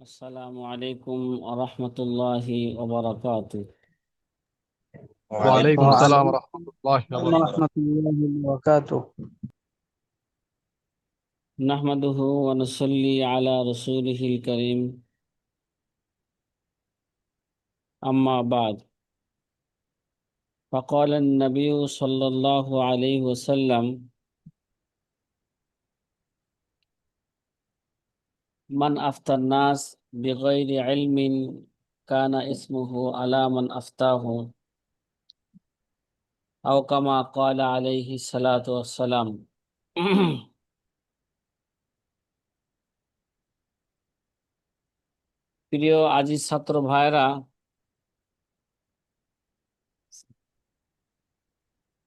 السلام عليكم ورحمة الله وبركاته. وعليكم السلام ورحمة الله وبركاته. ورحمة الله وبركاته. نحمده ونصلي على رسوله الكريم. أما بعد فقال النبي صلى الله عليه وسلم মান আফতার নাস বেগৈরি আলমিন কানা ইসমুহু আলা মান আফতাহু আও কামা কালা আলাইহি সালাতু ওয়াসসালাম প্রিয় আজিজ ছাত্র ভাইরা,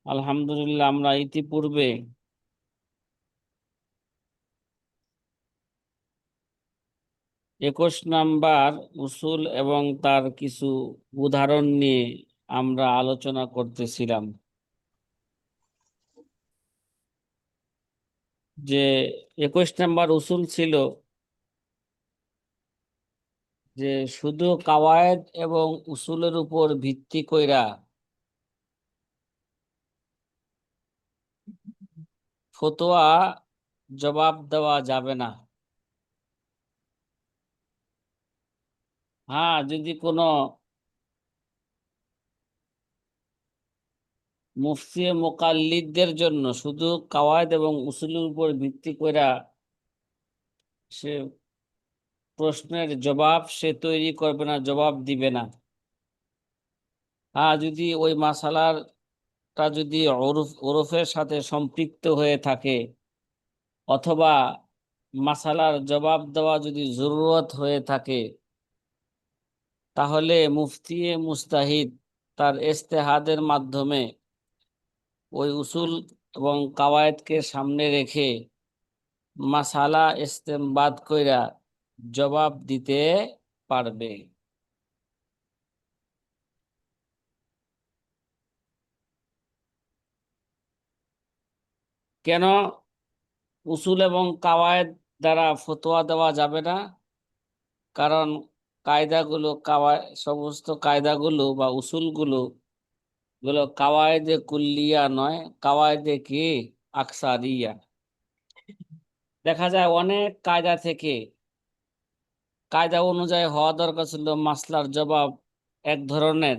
আলহামদুলিল্লাহ আমরা ইতিপূর্বে একুশ নাম্বার উসুল এবং তার কিছু উদাহরণ নিয়ে আমরা আলোচনা করতেছিলাম। যে একুশ নাম্বার উসুল ছিল যে শুধু কাওয়ায়েদ এবং উসুলের উপর ভিত্তি কইরা ফতোয়া জবাব দেওয়া যাবে না। হ্যাঁ যদি কোনো মুফতি মোকাল্লিদদের জন্য শুধু কাওয়ায়েদ এবং উসুলের উপর ভিত্তি কইরা সে প্রশ্নের জবাব সে তৈরি করবে না, জবাব দিবে না। হ্যাঁ যদি ওই মাসালারটা যদি ওরফ, ওরফের সাথে সম্পৃক্ত হয়ে থাকে অথবা মাসালার জবাব দেওয়া যদি জরুরত হয়ে থাকে তাহলে মুফতি মুস্তাহিদ তার ইস্তেহাদের মাধ্যমে ওই উসুল এবং কাওয়ায়েদকে সামনে রেখে মাসালা ইস্তেমবাদ কইরা জবাব দিতে পারবে। কেন? উসুল এবং কাওয়ায়েদ দ্বারা ফতোয়া দেওয়া যাবে না। কারণ কায়দাগুলো, কাওয়া, সমস্ত কায়দাগুলো বা উসুলগুলো গুলো কাওয়ায়েদে কুল্লিয়া নয়, কাওয়ায়দে কি? আকসারিয়া। দেখা যায় অনেক কায়দা থেকে, কায়দা অনুযায়ী হওয়া দরকার ছিল মাসলার জবাব এক ধরনের।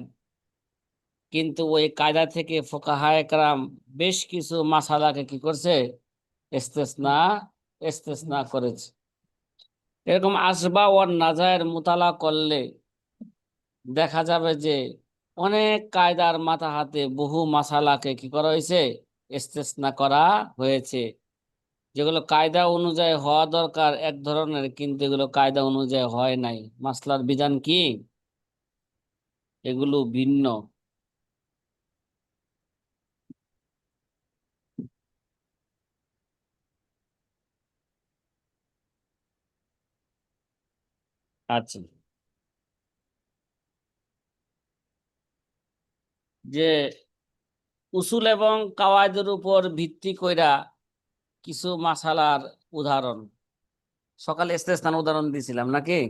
কিন্তু ওই কায়দা থেকে ফোকাহায়ে কেরাম বেশ কিছু মাসালাকে কি করছে? ইস্তেসনা ইস্তেসনা করেছে। এরকম আসবা ওয়ার নাজায়ের মোতালা করলে দেখা যাবে যে অনেক কায়দার মাথা হাতে বহু মাসালাকে কি করা হয়েছে? ইস্তেসনা করা হয়েছে। যেগুলো কায়দা অনুযায়ী হওয়া দরকার, এক ধরনের কিন্তু এগুলো কায়দা অনুযায়ী হয় নাই। মাসলার বিধান কি? এগুলো ভিন্ন। আচ্ছা। যে উসুল এবং কাওয়ায়দের উপর ভিত্তি কইরা কিছু মাসালার উদাহরণ। সকালে ইস্তেসনার উদাহরণ দিয়েছিলাম নাকি?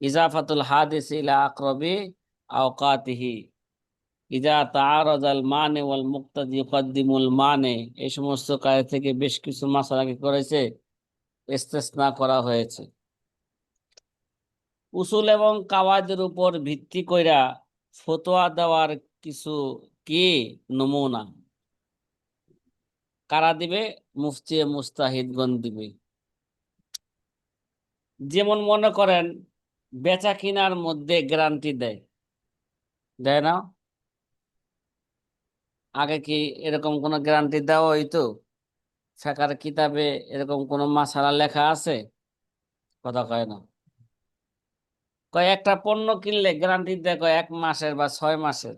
ইজাফাতুল হাদিস ইলা আকরবি আওকাতিহি। ইজা তাআরাজাল মানে ওয়াল মুক্তাদি ইউকাদ্দিমুল মানে। এই সমস্ত কাজ থেকে বেশ কিছু মাসালাকে করেছে? ইস্তেসনা করা হয়েছে। উসুল এবং কাওয়ায়দের উপর ভিত্তি কইরা ফতোয়া দেওয়ার কিছু কি নমুনা? কারা দিবে? মুফতি মুস্তাহিদগণ দিবে। যেমন মনে করেন, বেচা কিনার মধ্যে গ্যারান্টি দেয়। দেয় না? আগে কি এরকম কোনো গ্যারান্টি দেওয়া হইতো? ফেকার কিতাবে এরকম কোনো মাসালা লেখা আছে? কথা কয় না। কয়, একটা পণ্য কিনলে গ্যারান্টি দেয় কয়, এক মাসের বা ছয় মাসের।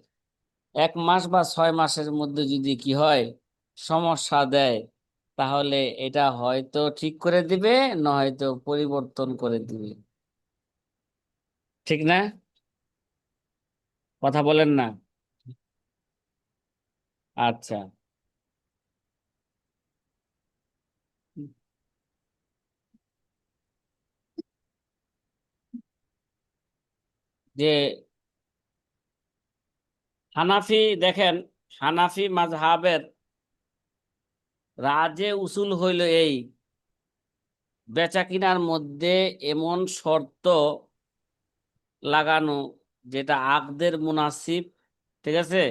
এক মাস বা ছয় মাসের মধ্যে যদি কি হয়, সমস্যা দেয়, তাহলে এটা হয়তো ঠিক করে দিবে, না হয়তো পরিবর্তন করে দিবে। ঠিক না? কথা বলেন না? আচ্ছা। যে হানাফি, দেখেন, হানাফি মাযহাবের রাজে উসুল হইল এই বেচা কিনার মধ্যে এমন শর্ত লাগানো যেটা আকদের মুনাসিব, ঠিক আছে?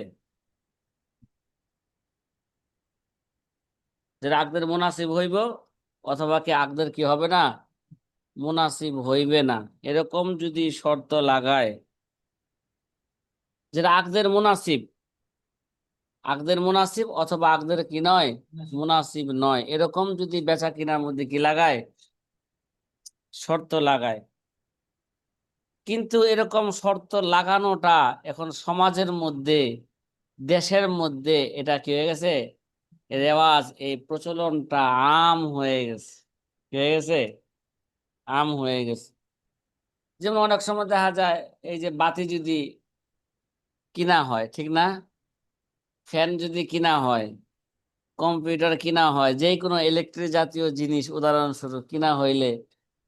যেটা আকদের মুনাসিব হইব, অথবা কি আকদের কি হবে না? মুনাসিব হইবে না। এরকম যদি শর্ত লাগায় যেটা আকদের মুনাসিব আকদের মুনাসিব অথবা আকদের কি নয়, মুনাসিব নয়। এরকম যদি বেচা কিনার মধ্যে কি লাগায়? শর্ত লাগায়। কিন্তু এরকম শর্ত লাগানোটা এখন সমাজের মধ্যে, দেশের মধ্যে এটা কি হয়ে গেছে? রেওয়াজ, এই প্রচলনটা আম হয়ে গেছে। কি হয়ে গেছে? আম হয়ে গেছে। যেমন অনেক সময় দেখা যায়, এই যে বাতি যদি কিনা হয়, ঠিক না? ফ্যান যদি কিনা হয়, কম্পিউটার কিনা হয় যে কোনো ইলেকট্রিক জাতীয় জিনিস, উদাহরণস্বরূপ কিনা হইলে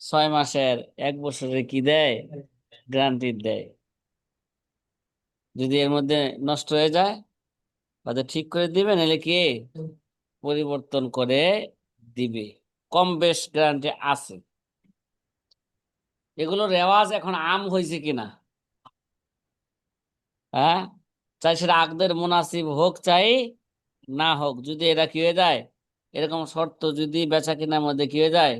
ছয় মাসের এক বছরে কি দেয়? গ্যারান্টি দেয়। যদি এর মধ্যে নষ্ট হয়ে যায় তাদের ঠিক করে দিবে নাহলে কি? পরিবর্তন করে দিবে। কম বেশ গ্যারান্টি আছে। এগুলো রেওয়াজ এখন আম হয়েছে কিনা? হ্যাঁ? চাই সেটা আকদের মুনাসিব হোক চাই, না হোক, যদি এটা কি হয়ে যায়? এরকম শর্ত যদি বেচা কেনার মধ্যে কি হয়ে যায়?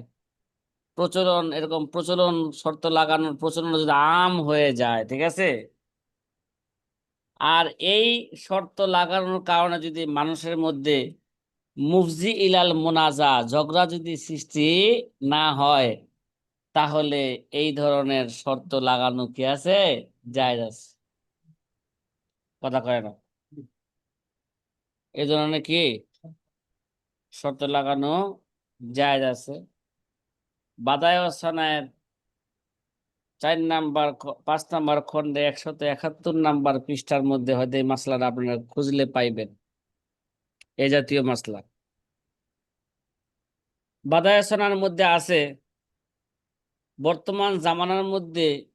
প্রচলন, এরকম প্রচলন শর্ত লাগানোর প্রচলন যদি আম হয়ে যায়, ঠিক আছে? আর এই শর্ত লাগানোর কারণে যদি মানুষের মধ্যে মুফজি ইলাল মোনাজা, ঝগড়া যদি সৃষ্টি না হয় তাহলে এই ধরনের শর্ত লাগানো কি আছে? জায়েজ কথা কয় না। এই ধরনের কি? শর্ত লাগানো জায়েজ আছে বাদায় চার নাম্বার পাঁচ নাম্বার খন্ডে একশত একাত্তর নাম্বার পৃষ্ঠার মধ্যে হয়তো এই মাসলাটা আপনারা খুঁজলে পাইবেন। এ জাতীয় মাসলা। বাদায় সানার মধ্যে আছে বর্তমান জামানার মধ্যে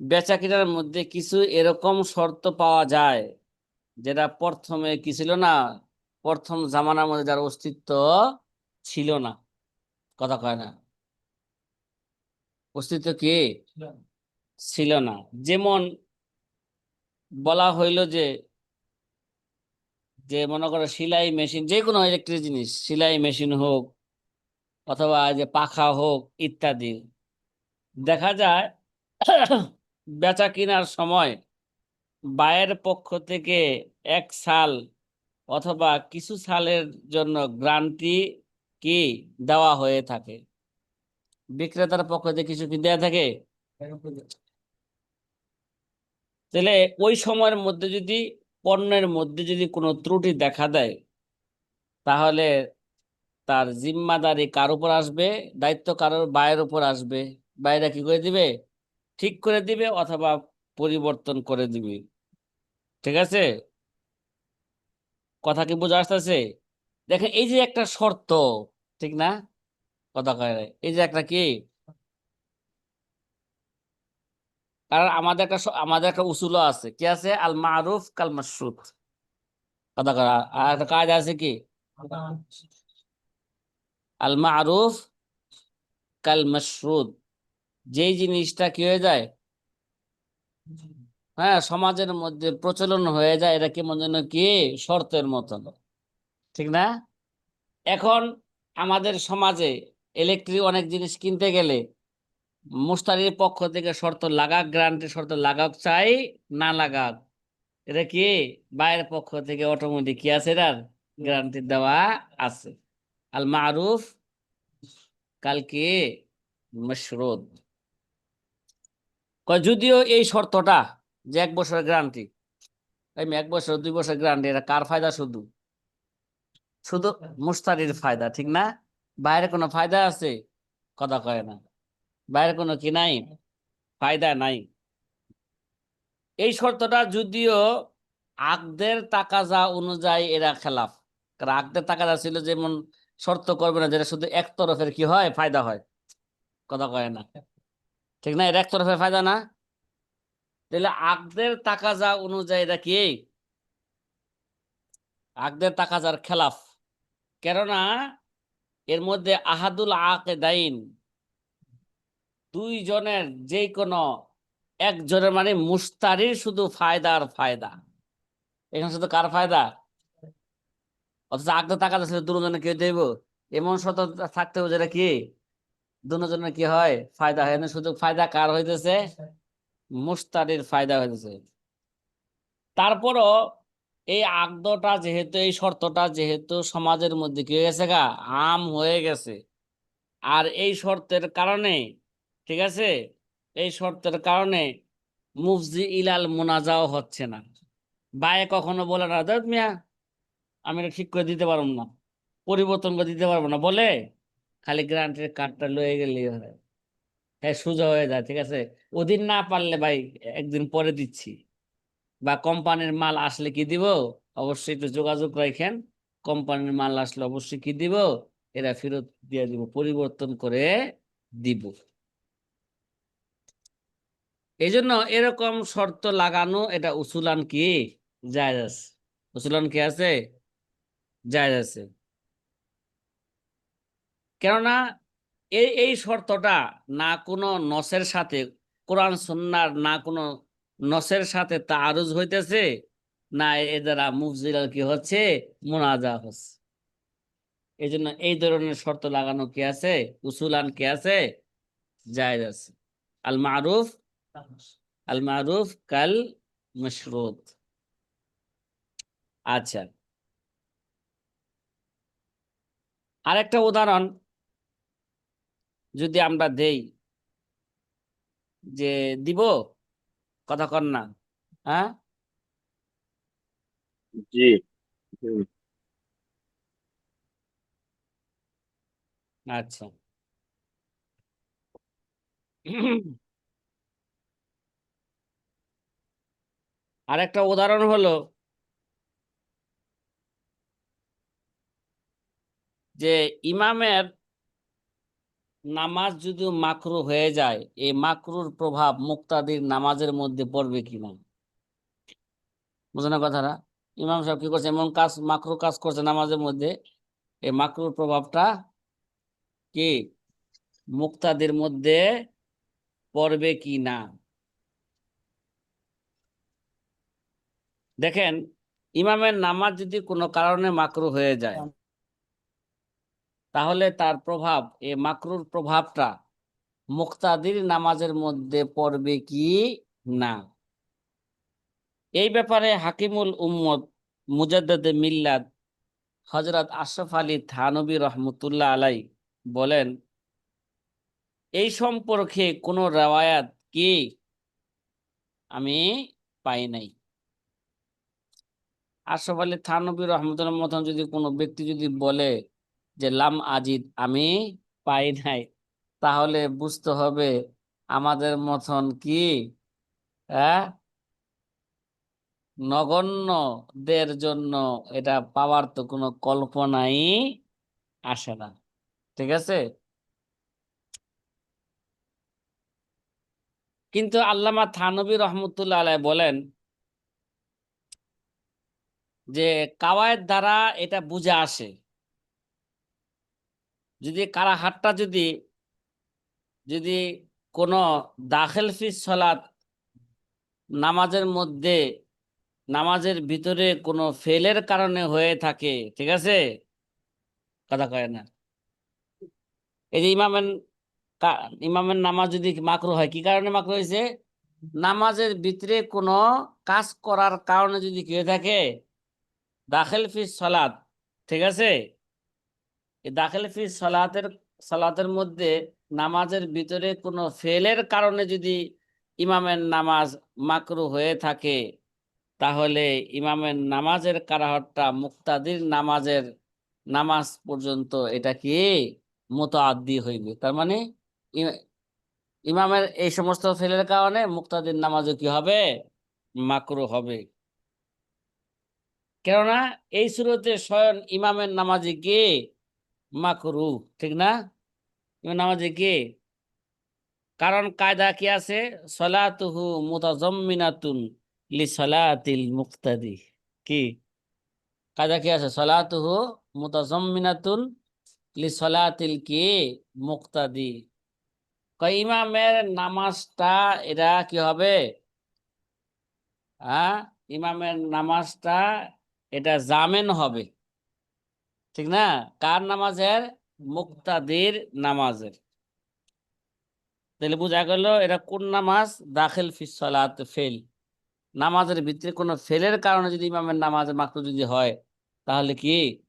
বেচা কেনার মধ্যে কিছু এরকম শর্ত পাওয়া যায় যেটা প্রথমে কি ছিল না প্রথম জামানার মধ্যে যার অস্তিত্ব ছিল না। কথা কয় না। অস্তিত্ব কি? ছিল না। যেমন বলা হইল যে যে মনে করো সেলাই মেশিন যে কোনো ইলেকট্রিক জিনিস সেলাই মেশিন হোক অথবা যে পাখা হোক ইত্যাদি। দেখা যায় বেচা কেনার সময় বায়ের পক্ষ থেকে এক সাল অথবা কিছু সালের জন্য গ্রান্টি কি দেওয়া হয়ে থাকে? বিক্রেতার পক্ষ থেকে কিছু কি দেওয়া থাকে? তাহলে ওই সময়ের মধ্যে যদি, পণ্যের মধ্যে যদি কোনো ত্রুটি দেখা দেয়, তাহলে তার জিম্মাদারি কার উপর আসবে? দায়িত্ব কারোর বায়ের উপর আসবে। বাইরে কি করে দিবে? ঠিক করে দিবে অথবা পরিবর্তন করে দিবে। ঠিক আছে? কথা কি বোঝা আসতেছে? দেখেন, এই যে একটা শর্ত, ঠিক না? কথা কয় এই যে একটা কি? কারণ আমাদের একটা আমাদের একটা উসুলও আছে। কি আছে? আল মারুফ কাল মাসরুত কথা কয় আর একটা কাজ আছে কি? আল মারুফ কাল মাসরুত যেই জিনিসটা কি হয়ে যায়? হ্যাঁ সমাজের মধ্যে প্রচলন হয়ে যায়, এটা কেমন যেন কি? শর্তের মতন ঠিক না? এখন আমাদের সমাজে ইলেকট্রিক অনেক জিনিস কিনতে গেলে মুস্তারির পক্ষ থেকে শর্ত লাগাক গ্রান্টের শর্ত লাগাক চাই, না লাগাক। এটা কি? বাইরের পক্ষ থেকে অটোমেটিক কি আছে এটার? গ্যারান্টি দেওয়া আছে। আল মারুফ কাল কি? মশরুদ। যদিও এই শর্তটা যে এক বছরের গ্যারান্টি আমি এক বছর, দুই বছর গ্যারান্টি এটা কার ফায়দা শুধু? শুধু মুস্তারির ফায়দা, ঠিক না? বাইরে কোনো ফায়দা আছে? কথা কয় না। বাইরে কোনো কি নাই? ফায়দা নাই। এই শর্তটা যদিও আকদের তাকাজা অনুযায়ী এরা খেলাফ। কারণ আকদের তাকাজা ছিল যেমন শর্ত করবে না যেটা শুধু এক তরফের কি হয়, ফায়দা হয়। কথা কয় না। ঠিক না? এটা এক তরফের ফায়দা না? তাহলে আকদের তাকাজা অনুযায়ী এটা কি? আকদের তাকাজার খেলাফ। কেননা এর মধ্যে আহাদুল আকে আকেদাইন দুইজনের যে কোনো একজনের মানে মুস্তারির শুধু ফায়দা আর ফায়দা। এখানে শুধু কার ফায়দা? অথচ আগতে টাকা যাচ্ছে দুজনে কেউ দেব এমন শত থাকতে হবে যেটা কি? দুজনের কি হয়? ফায়দা হয় না। শুধু ফায়দা কার হইতেছে? মুস্তারির ফায়দা হইতেছে। তারপরও এই আগদটা যেহেতু, এই শর্তটা যেহেতু সমাজের মধ্যে কি হয়ে গেছে গা? আম হয়ে গেছে। আর এই শর্তের কারণে, ঠিক আছে? এই শর্তের কারণে মুফজি ইলাল মোনাজাও হচ্ছে না। বায়ে কখনো বলে না মিয়া আমি এটা ঠিক করে দিতে পারব না। পরিবর্তন করে দিতে পারব না। বলে? খালি গ্রান্টের কার্ডটা লয়ে গেলেই হয় হ্যাঁ সোজা হয়ে যায়, ঠিক আছে? ওদিন না পারলে ভাই, একদিন পরে দিচ্ছি। বা কোম্পানির মাল আসলে কি দিব? অবশ্যই একটু যোগাযোগ রাখেন। কোম্পানির মাল আসলে অবশ্যই কি দিব? এরা ফেরত দিয়ে দিব, পরিবর্তন করে দিব। এই জন্য এরকম শর্ত লাগানো, এটা উসুলান কি? আছে উসুলান কি আছে? জায়েজ আছে কেননা এই এই শর্তটা না কোনো নসের সাথে, কোরআন, সুন্নার না কোনো নসের সাথে তারুজ হইতেছে, না এ দ্বারা মুফজিলাল কি হচ্ছে? মোনাজা হচ্ছে। এই জন্য এই ধরনের শর্ত লাগানো কি আছে? উসুলান কি আছে? জায়েজ আছে। আল মারুফ আল মারুফ কাল মশরুত। আচ্ছা। আরেকটা উদাহরণ যদি আমরা দেই যে দিব কথা কন না হ্যাঁ? জি। আচ্ছা। আরেকটা উদাহরণ হলো যে ইমামের নামাজ যদি মাকরু হয়ে যায়, এই মাকরুর প্রভাব মুক্তাদির নামাজের মধ্যে পড়বে কিনা বুঝো না কথাটা? ইমাম সাহেব কি করছে? এমন কাজ, মাকরু কাজ করছে নামাজের মধ্যে, এই মাকরুর প্রভাবটা কি? মুক্তাদির মধ্যে পড়বে কি না? দেখেন, ইমামের নামাজ যদি কোনো কারণে মাকরু হয়ে যায় তাহলে তার প্রভাব, এ মাকরুর প্রভাবটা মুক্তাদির নামাজের মধ্যে পড়বে কি না? এই ব্যাপারে হাকিমুল উম্মদ মুজাদ্দে মিল্লাদ হজরত আশরাফ আলী থানবী রহমতুল্লাহ আলাই বলেন, এই সম্পর্কে কোনো রেওয়ায়াত কি আমি পাই নাই? আশরাফ আলী থানবী রহমতুল্লাহ মতন যদি কোনো ব্যক্তি যদি বলে যে লাম আজিদ, আমি পাই নাই। তাহলে বুঝতে হবে আমাদের মতন কি হ্যাঁ নগণ্যদের জন্য এটা পাওয়ার তো কোনো কল্পনাই আসে না। ঠিক আছে? কিন্তু আল্লামা থানবী রহমতুল্লাহ আলাই বলেন যে কাওয়ায়ের দ্বারা এটা বুঝে আসে। যদি কারা হাতটা যদি যদি কোনো দাখিল ফিস সলাত নামাজের মধ্যে, নামাজের ভিতরে কোনো ফেলের কারণে হয়ে থাকে, ঠিক আছে? কথা কয় না। এই যে ইমামের ইমামের নামাজ যদি মাকরু হয়, কি কারণে মাকরু হয়েছে? নামাজের ভিতরে কোনো কাজ করার কারণে যদি কি হয়ে থাকে, দাখিল ফিস সলাত ঠিক আছে? দাখিল ফি সালাতের সালাতের মধ্যে নামাজের ভিতরে কোনো ফেলের কারণে যদি ইমামের নামাজ মাকরু হয়ে থাকে, তাহলে ইমামের নামাজের কারাহতটা মুক্তাদির নামাজের নামাজ পর্যন্ত এটা কি মোতাদ্দি হইবে। তার মানে ইমামের এই সমস্ত ফেলের কারণে মুক্তাদির নামাজও কি হবে? মাকরু হবে। কেননা এই সুরতে স্বয়ং ইমামের নামাজে কি? মাকরু, ঠিক না? নামাজে কে? কারণ কায়দা কি আছে? সলাতুহু মুতাজাম্মিনাতুন লি সলাতিল মুক্তাদি। কি? কায়দা কি আছে? সলাতুহু মুতাজাম্মিনাতুন লি সলাতিল কি? মুক্তাদি। ইমামের নামাজটা এটা কি হবে? হ্যাঁ ইমামের নামাজটা এটা জামেন হবে। ঠিক না? কার নামাজের? মুক্তাদির নামাজের। তাহলে বোঝা গেল এটা কোন নামাজ? দাখিল ফিস সালাত, ফেল। নামাজের ভিতরে কোনো ফেলের কারণে যদি ইমামের নামাজের মাকরু যদি হয়, তাহলে কি?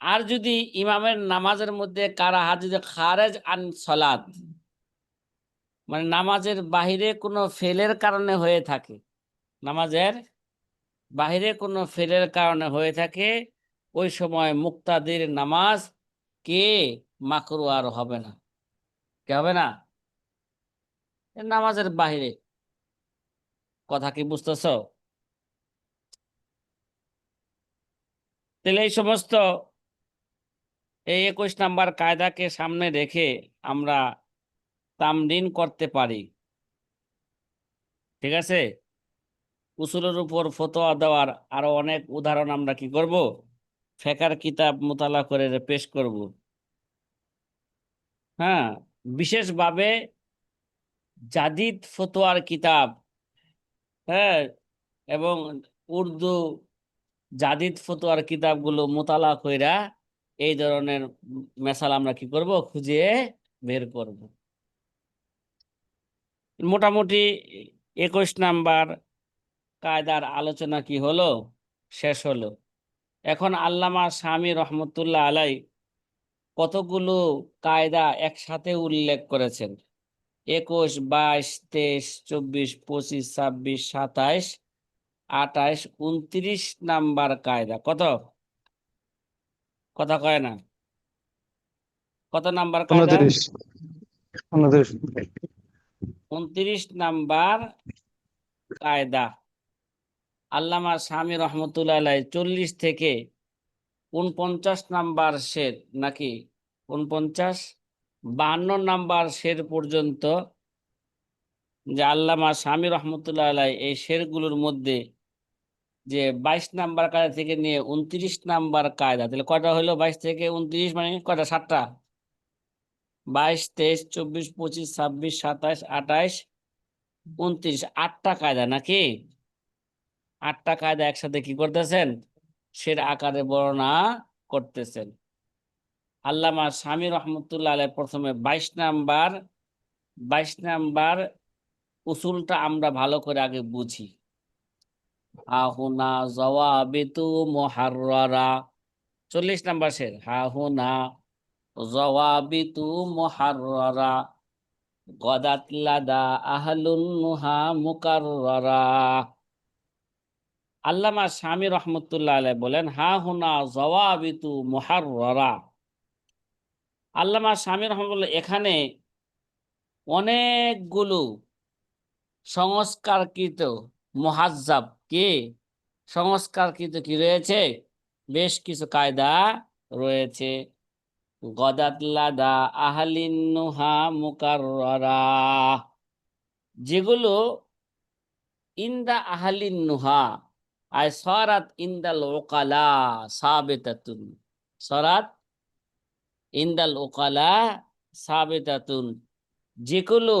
আর যদি ইমামের নামাজের মধ্যে কারা হাত যদি খারেজ আন সলাত। মানে নামাজের বাহিরে কোনো ফেলের কারণে হয়ে থাকে। নামাজের বাহিরে কোনো ফেলের কারণে হয়ে থাকে। ওই সময় মুক্তাদির নামাজ কে মাকরু আর হবে না? কে হবে না? নামাজের বাহিরে। কথা কি বুঝতেছ? তাহলে এই সমস্ত এই একুশ নাম্বার কায়দাকে সামনে রেখে আমরা তামদিন করতে পারি। ঠিক আছে? উসুলের উপর ফতোয়া দেওয়ার আরও অনেক উদাহরণ আমরা কি করব? ফেকার কিতাব মোতালা করে পেশ করব। হ্যাঁ বিশেষভাবে জাদিদ ফতোয়ার কিতাব হ্যাঁ এবং উর্দু জাদিদ ফতোয়ার কিতাবগুলো মোতালা কইরা এই ধরনের মেশাল আমরা কি করব? খুঁজে বের করব। মোটামুটি একুশ নাম্বার কায়দার আলোচনা কি হলো? শেষ হলো। এখন আল্লামা স্বামী রহমতুল্লাহ আলাই কতগুলো কায়দা একসাথে উল্লেখ করেছেন? একুশ বাইশ তেইশ চব্বিশ পঁচিশ ছাব্বিশ সাতাইশ আঠাইশ উনত্রিশ নাম্বার কায়দা। কত? কথা কয় না। কত নাম্বার কায়দা? উনত্রিশ। নাম্বার কায়দা। আল্লামা স্বামী রহমতুল্লাহ চল্লিশ থেকে উনপঞ্চাশ নাম্বার শের নাকি? উনপঞ্চাশ বান্ন নাম্বার শের পর্যন্ত যে আল্লামা স্বামী রহমতুল্লাহ আলাই এই শেরগুলোর মধ্যে যে বাইশ নাম্বার কায়দা থেকে নিয়ে উনত্রিশ নাম্বার কায়দা, তাহলে কটা হলো? বাইশ থেকে উনত্রিশ মানে কটা সাতটা। বাইশ, তেইশ, চব্বিশ, পঁচিশ, ছাব্বিশ, সাতাইশ, আঠাইশ উনত্রিশ আটটা কায়দা নাকি? আটটা কায়দা একসাথে কি করতেছেন? সের আকারে বর্ণনা করতেছেন। আল্লামা স্বামী রহমতুল্লাহ আলাই প্রথমে বাইশ নাম্বার বাইশ নাম্বার উসুলটা আমরা ভালো করে আগে বুঝি। হাহুনা জওয়াবিতু মুহাররারা। চল্লিশ নাম্বার শের। হাহুনা জওয়াবিতু মুহাররারা। গদাত লাদা আহলুন নুহা মুকাররারা। আল্লামা স্বামী রহমতুল্লাহ আলাই বলেন, হা হুনা জওয়াবিতু মুহাররারা। আল্লামা স্বামী রহমতুল্লাহ এখানে অনেকগুলো সংস্কারকৃত মুহাজ্জাব কি? সংস্কারকৃত কি রয়েছে? বেশ কিছু কায়দা রয়েছে। গদাতলাদা আহলিন নুহা মুকাররারা। যেগুলো ইন্দা আহলিন আয় সরাত ইন্দাল ওকালা সাবেতাতুন। সরাত ইন্দাল ওকালা সাবেতাতুন। যেগুলো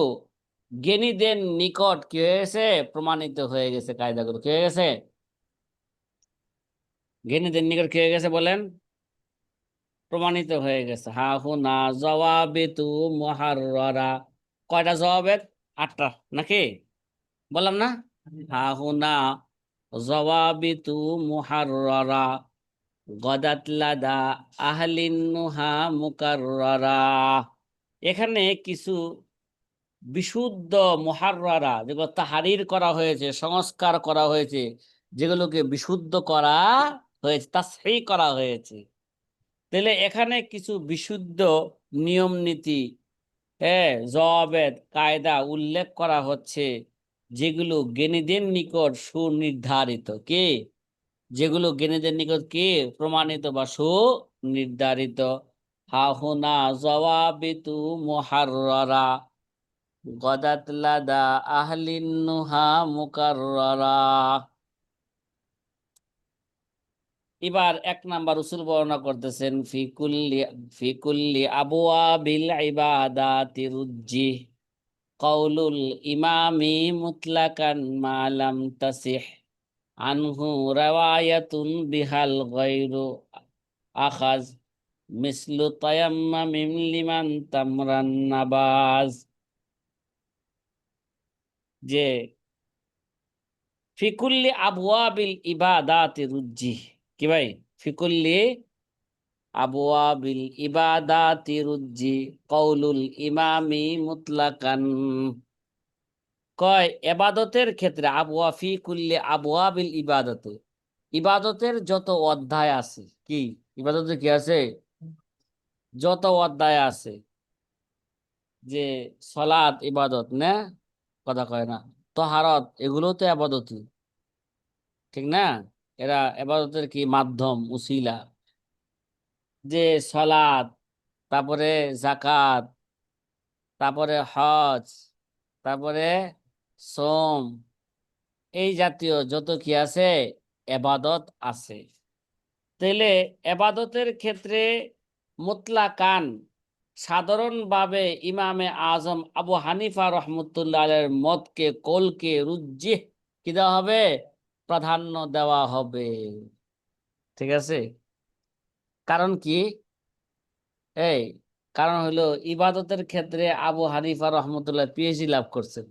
জ্ঞানীদের নিকট কি হয়েছে? প্রমাণিত হয়ে গেছে কায়দাগুলো। কি হয়ে গেছে? জ্ঞানীদের নিকট কি হয়ে গেছে বলেন? প্রমাণিত হয়ে গেছে। হা হুনা তু মুহাররারা কয়টা জবাবের? আটটা। নাকি? বললাম না? হা হুনা জওয়াবিতু মুহাররারা, গদাত লাদা আহলিন নুহা মুকাররারা। এখানে কিছু বিশুদ্ধ মুহাররারা যেগুলো তাহারির করা হয়েছে, সংস্কার করা হয়েছে, যেগুলোকে বিশুদ্ধ করা হয়েছে তা সেই করা হয়েছে। তাহলে এখানে কিছু বিশুদ্ধ নিয়ম নীতি হ্যাঁ জবাবেদ, কায়দা উল্লেখ করা হচ্ছে। যেগুলো জ্ঞানীদের নিকট সুনির্ধারিত, কে? যেগুলো জ্ঞানীদের নিকট কে প্রমাণিত বা সুনির্ধারিত? হাহুনা জওয়াবিতু মুহাররারা। গদাত লাদা আহলিন নুহা মুকাররারা। এবার এক নাম্বার উসুল বর্ণনা করতেছেন ফি কুল্লি ফি কুল্লি আবওয়াবিল ইবাদাতি রুজ্জি কওলুল ইমামি মুতলাকান মা লাম তাসিহ। আনহু রাওয়ায়াতুন বিহাল গায়রু আখাজ। মিসলু তায়াম্মামিম লিমান তামরান নাবাজ। যে, ফিকুল্লি আবওয়াবিল ইবাদাতি রুজ্জি। কি ভাই? ফিকুল্লি আবওয়াবিল ইবাদাতি রুজ্জি কওলুল ইমামি মুতলাকান। কয়, এবাদতের ক্ষেত্রে আবওয়া ফি কুল্লি আবওয়াবিল ইবাদতে। ইবাদতের যত অধ্যায় আছে, কি? ইবাদতে কি আছে? যত অধ্যায় আছে যে সলাৎ, ইবাদত, না? কথা কয় না। তহারত, এগুলো তো আবাদতই। ঠিক না? এরা আবাদতের কি? মাধ্যম, উসিলা। যে সলাদ, তারপরে জাকাত তারপরে হজ, তারপরে সোম, এই জাতীয় যত কি আছে, এবাদত আছে। তাহলে এবাদতের ক্ষেত্রে মুতলাকান সাধারণভাবে ইমামে আজম আবু হানিফা রহমতুল্লাহ আলের মতকে, কলকে, রুজ্জি কি দেওয়া হবে? প্রাধান্য দেওয়া হবে। ঠিক আছে? কারণ কি? এই, কারণ হলো ইবাদতের ক্ষেত্রে আবু হানিফা রহমতুল্লাহ পিএইচডি লাভ করছেন।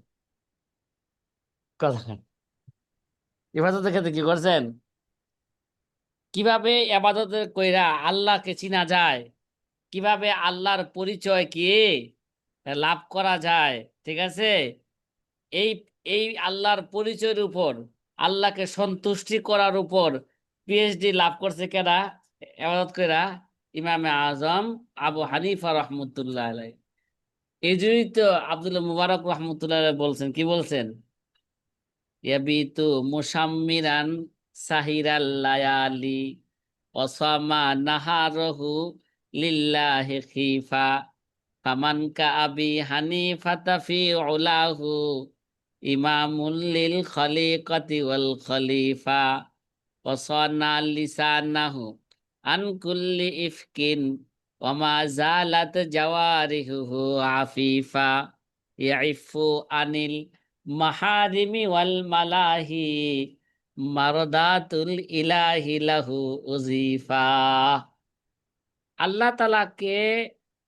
কথা ইবাদতের ক্ষেত্রে কি করছেন? কীভাবে আবাদতের কইরা আল্লাহকে চিনা যায়, কীভাবে আল্লাহর পরিচয় কি লাভ করা যায়, ঠিক আছে? এই এই আল্লাহর পরিচয়ের উপর, আল্লাহকে সন্তুষ্টি করার উপর পিএইচডি লাভ করছে কেনা আবাদত কইরা ইমামে আজম আবু হানিফা রহমতুল্লাহ আলাই এই জন্যই তো আব্দুল্লাহ মুবারক রহমতুল্লাহ বলছেন, কি বলছেন? মুসাম্মিরান অসামা নাহারহু লিল্লাহি খিফা ফামান কা আবি হানিফাতা ফি উলাহু ইমামুল লিল খলিকাতি ওয়াল খলিফা ওয়াসানা লিসানাহু আন কুল্লি ইফকিন, ওমা জালাত জাওয়ারিহুহু আফিফা, ইয়াইফু আনিল মাহারিমি ওয়াল মালাহি, মারদাতুল ইলাহি লাহু উজিফা আল্লাহ তালাকে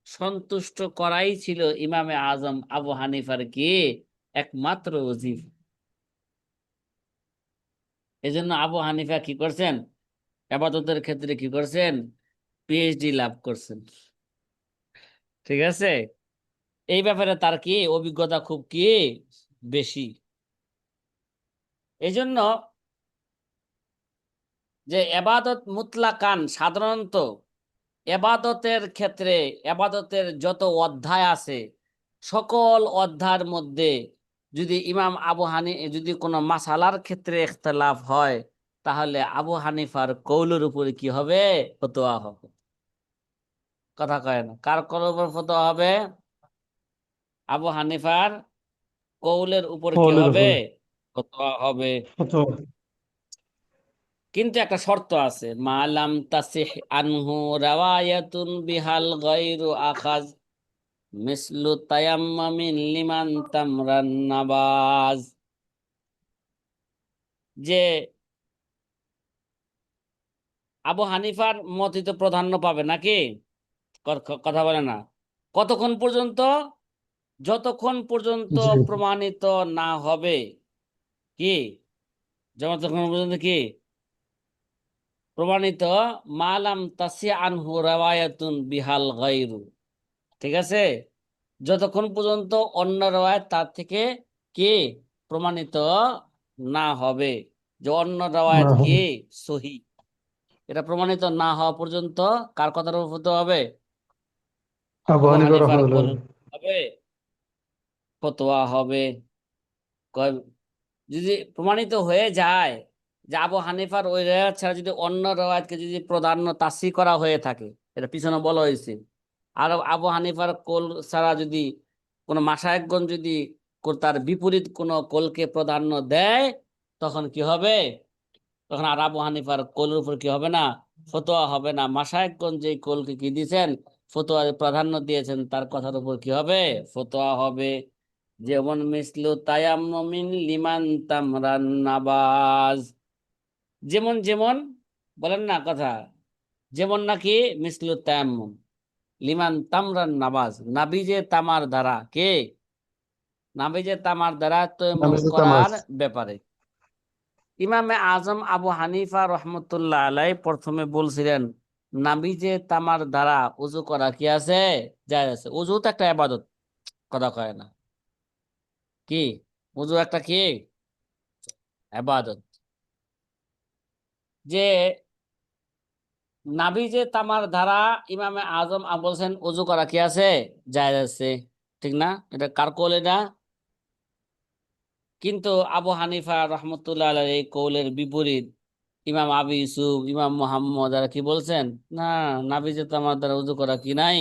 সন্তুষ্ট করাই ছিল ইমামে আজম আবু হানিফার কি? একমাত্র উজিফ এজন্য আবু হানিফা কি করছেন? আবাদতের ক্ষেত্রে কি করছেন? পিএইচডি লাভ করছেন। ঠিক আছে? এই ব্যাপারে তার কি অভিজ্ঞতা খুব কি বেশি? এই জন্য যে এবাদত মুতলাকান সাধারণত এবাদতের ক্ষেত্রে এবাদতের যত অধ্যায় আছে, সকল অধ্যায়ের মধ্যে যদি ইমাম আবু হানি, যদি কোনো মাসালার ক্ষেত্রে ইখতলাফ হয় তাহলে আবু হানিফার কৌলের উপরে কি হবে? ফতোয়া হবে। কথা কয় না। কার কৌলের উপর ফতোয়া হবে? আবু হানিফার কৌলের উপর কি হবে? ফতোয়া হবে। কিন্তু একটা শর্ত আছে। মালাম তাসিহ আনহু রাওয়ায়াতুন বিহাল গায়রু আখাজ মিসলু তায়াম্মামিন লিমান তামরান নাবাজ। যে আবু হানিফার মতই তো প্রাধান্য পাবে নাকি? কথা বলে না। কতক্ষণ পর্যন্ত? যতক্ষণ পর্যন্ত প্রমাণিত না হবে। কি? যতক্ষণ পর্যন্ত কি? প্রমাণিত মালাম তাসি আনহু রাওয়ায়াতুন বিহাল গায়রু। ঠিক আছে? যতক্ষণ পর্যন্ত অন্য রাওয়ায়াত তার থেকে কি? প্রমাণিত না হবে। যে অন্য হবে। কি? সহি। এটা প্রমাণিত না হওয়া পর্যন্ত কার কথার উপর হতে হবে আবু আবু হানিফার হবে ফতোয়া হবে। যদি প্রমাণিত হয়ে যায় যে আবু হানিফার ওই রেওয়ায়ত ছাড়া যদি অন্য রেওয়ায়তকে যদি প্রাধান্য তাসি করা হয়ে থাকে এটা পিছনে বলা হয়েছে। আর আবু হানিফার কোল ছাড়া যদি কোনো মাসায়কগণ যদি তার বিপরীত কোনো কোলকে প্রাধান্য দেয় তখন কি হবে? তখন আর আবু হানিফার কোলের উপর কি হবে না? ফতোয়া হবে না। মাসায়কগণ যে কোলকে কি দিয়েছেন? ফতোয়া প্রাধান্য দিয়েছেন তার কথার উপর কি হবে? ফতোয়া হবে। যেমন মিসলু তায়ামিন লিমান তামরান নাবাজ। যেমন যেমন বলেন না কথা। যেমন নাকি মিসলু তায়াম্মুম। লিমান তামরান নাবাজ। নাবিজে তামার দ্বারা। কে? নাবিজে তামার দ্বারা নাবিজে করার ব্যাপারে। ইমামে আজম আবু হানিফা রহমতুল্লাহ আলাই প্রথমে বলছিলেন নাবিজে তামার দ্বারা উজু করা কি আছে? যায় আছে। উজু তো একটা আবাদত কথা কয় না। কি? উজু একটা কি? আবাদত যে নাবিজে তামার ধারা ইমামে আজম বলছেন, উজু করা কি আছে? যায় আছে। ঠিক না? এটা কার কৌল এটা কিন্তু আবু হানিফা রহমতুল্লাহ এই কৌলের বিপরীত, ইমাম আবু ইউসুফ, ইমাম মোহাম্মদ আর কি বলছেন? না, নাবিজে তামার দ্বারা উজু করা কি নাই?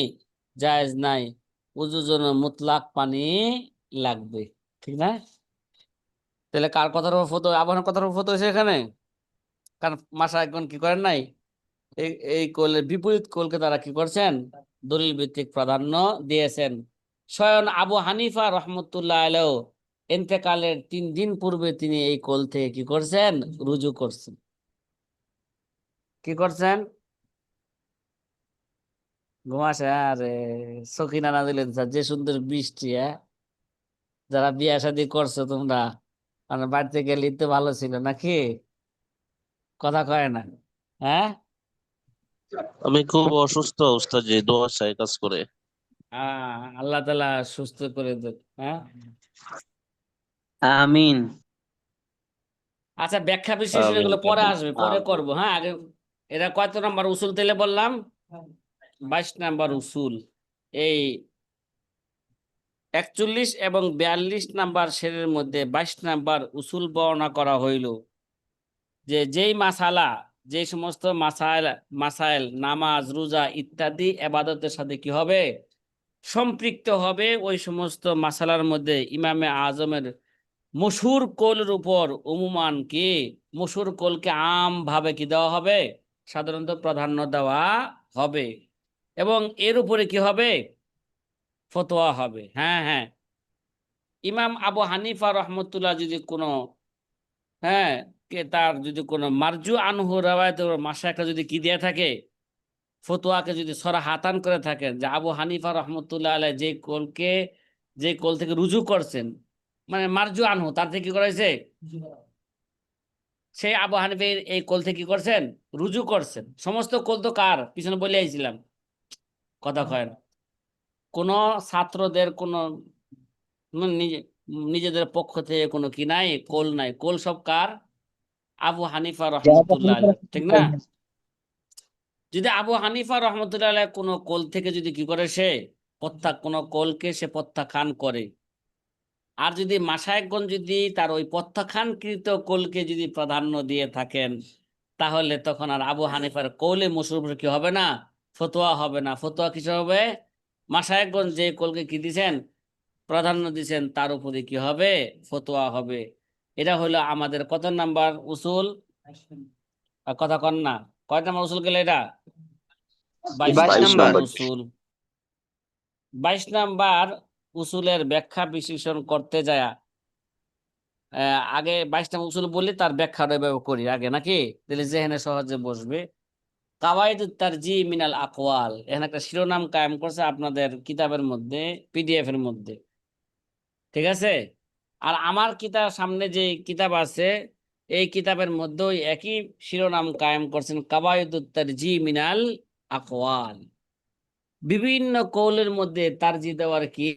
জায়েজ নাই। উজুর জন্য মুতলাক পানি লাগবে। ঠিক না? তাহলে কার কথার উপর ফতো আবু হানিফার কথার উপর ফতো হয়েছে এখানে? কারণ মাসা একজন কি করেন নাই? এই এই কোলের বিপরীত কোলকে তারা কি করছেন? দলিল ভিত্তিক প্রাধান্য দিয়েছেন। স্বয়ং আবু হানিফা রহমতুল্লাহ আলাইহ এন্তেকালের তিন দিন পূর্বে তিনি এই কোল থেকে কি করছেন? রুজু করছেন। কি করছেন? ঘুমাসে? আরে সখিনা না দিলেন স্যার যে সুন্দর বৃষ্টি হ্যাঁ? যারা বিয়ে শাদী করছ তোমরা মানে বাড়িতে গেলে তো ভালো ছিল নাকি? কথা কয় না হ্যাঁ? আমি খুব অসুস্থ জি দোয়া চাই কাজ করে। আহ, আল্লাহ তালা সুস্থ করে দেন হ্যাঁ? আমিন। আচ্ছা ব্যাখ্যা বিশ্লেষণ এগুলো পরে আসবে পরে করব হ্যাঁ? আগে এটা কত নাম্বার? উসুল তেলে বললাম। বাইশ নাম্বার উসুল। এই একচল্লিশ এবং বিয়াল্লিশ নাম্বার শেরের মধ্যে বাইশ নাম্বার উসুল বর্ণনা করা হইল যে যেই মাসালা যে সমস্ত মাসাইল মাসাইল নামাজ রোজা ইত্যাদি এবাদতের সাথে কি হবে? সম্পৃক্ত হবে ওই সমস্ত মাসালার মধ্যে ইমামে আজমের মশুর কোলের উপর উমুমান কি মশুর কোলকে আম ভাবে কি দেওয়া হবে? সাধারণত প্রাধান্য দেওয়া হবে। এবং এর উপরে কি হবে? ফতোয়া হবে। হ্যাঁ হ্যাঁ। ইমাম আবু হানিফা রহমতুল্লাহ যদি কোনো হ্যাঁ কে তার যদি কোনো মার্জু আনহু রাওয়ায়ত মাসা একটা যদি কি দিয়ে থাকে? ফতোয়াকে যদি সরা হাতান করে থাকেন, যে আবু হানিফা রহমতুল্লাহ আলাই যে কোলকে, যে কোল থেকে রুজু করছেন মানে মারজু আনহু তার থেকে কি করেছে সেই আবু হানিফের এই কোল থেকে কি করছেন? রুজু করছেন। সমস্ত কোল তো কার? পিছনে বলে আইছিলাম। কথা কয় কোন ছাত্রদের, কোনো উম নিজে, নিজেদের পক্ষ থেকে কোনো কি নাই, কোল নাই। কোল সব কার? আবু হানিফা রহমতুল্লাহ ঠিক না? যদি আবু হানিফা রহমতুল্লাহ কোনো কোল থেকে যদি কি করে সে? প্রত্যা, কোনো কোলকে সে প্রত্যাখ্যান করে। আর যদি মাসায়কগণ যদি তার ওই প্রত্যাখ্যানকৃত কোলকে যদি প্রাধান্য দিয়ে থাকেন তাহলে তখন আর আবু হানিফার কৌলে মসুর কি হবে না? ফতোয়া হবে না। ফতোয়া কিছু হবে? মাসায়কগণ যে কোলকে কি দিছেন? প্রাধান্য দিছেন তার উপরে কি হবে? ফতোয়া হবে। এটা হলো আমাদের কত নাম্বার উসুল? কথা কন না। কয় নাম্বার উসুল গেলে এটা? বাইশ নাম্বার। উসুল। বাইশ নাম্বার উসুলের ব্যাখ্যা বিশ্লেষণ করতে যায়। আগে বাইশ নাম্বার উসুল বলি তার ব্যাখ্যাটা এভাবে করি, আগে নাকি? তাহলে যেখানে সহজে বসবে। কাওয়াইদ তারজি মিনাল আকওয়াল, এখানে একটা শিরোনাম কায়েম করছে আপনাদের কিতাবের মধ্যে, পিডিএফ এর মধ্যে। ঠিক আছে? আর আমার কিতাব সামনে যে কিতাব আছে, এই কিতাবের মধ্যে ওই একই শিরোনাম কায়েম করছেন কাওয়াইদ তারজি মিনাল আকওয়াল। বিভিন্ন কৌলের মধ্যে তার জি দেওয়ার কি